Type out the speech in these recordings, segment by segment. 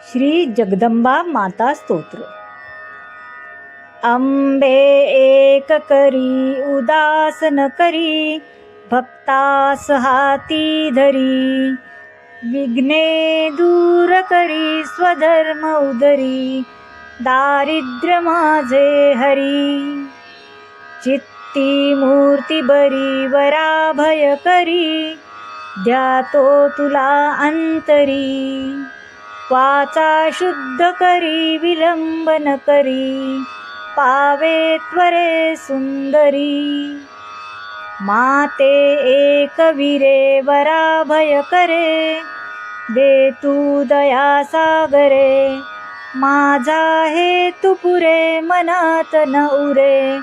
श्री जगदंबा माता स्तोत्र. अंबे एक करी उदासन करी भक्तास हाती धरी. विघ्ने दूर करी स्वधर्म उदरी. दारिद्र्य माझे हरी. चित्ती मूर्ती बरी वराभय करी. द्या तो तुला अंतरी. वाचा शुद्ध करी विलंबन करी पावे त्वरे सुंदरी. माते एक विरे वराभय करे दे तू दया सागरे. माझा हे तू पुरे मनात न उरे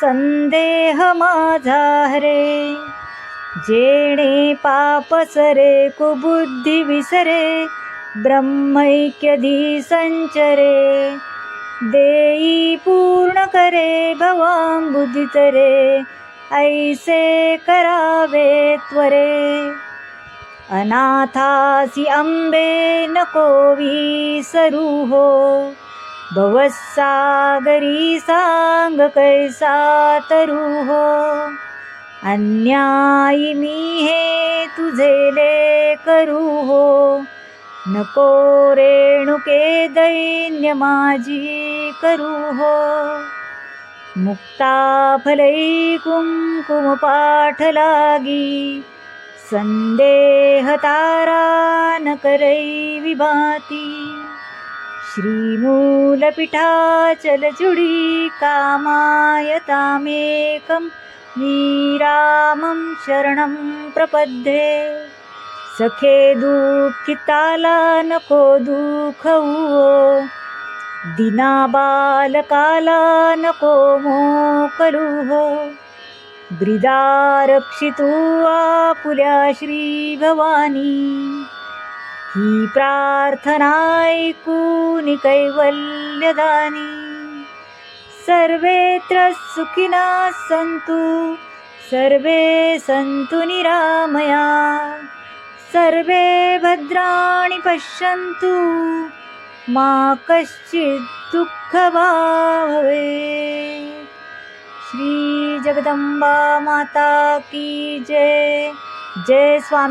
संदेह माझा हरे. जेणे पाप सरे कुबुद्धी विसरे ब्रह्मैक्यधी संचरे देई पूर्ण करे भवां बुद्धितरे ऐसे करावे त्वरे। अनाथासी अंबे न विसरू हो भवसागरी सांग कैसा तरूहो। अन्यायी मी हे तुझे करू हो नको रेणुके दैन्य माझी करू हो. मुक्ता फलै कुंकुम पाठ लागी संदेह तारा न करै विभाती श्रीमूलपिठाचलचुडी कामायतामेकं वीरामं शरणं प्रपद्ये सखे दुःखिताला नको दुःखवो दिना बालकाला नको मोकलू हो. ब्रिदा रक्षितू आपुल्या श्री भवानी. ही प्रार्थना ऐकून कैवल्यदानी. सर्वेत्र सुखिना सन्तु सर्वे सन्तु निरामया. सर्वे भद्राणि पश्यन्तु मा कश्चित् दुःखभावे श्री जगदम्बा माता की जय। जय स्वामी।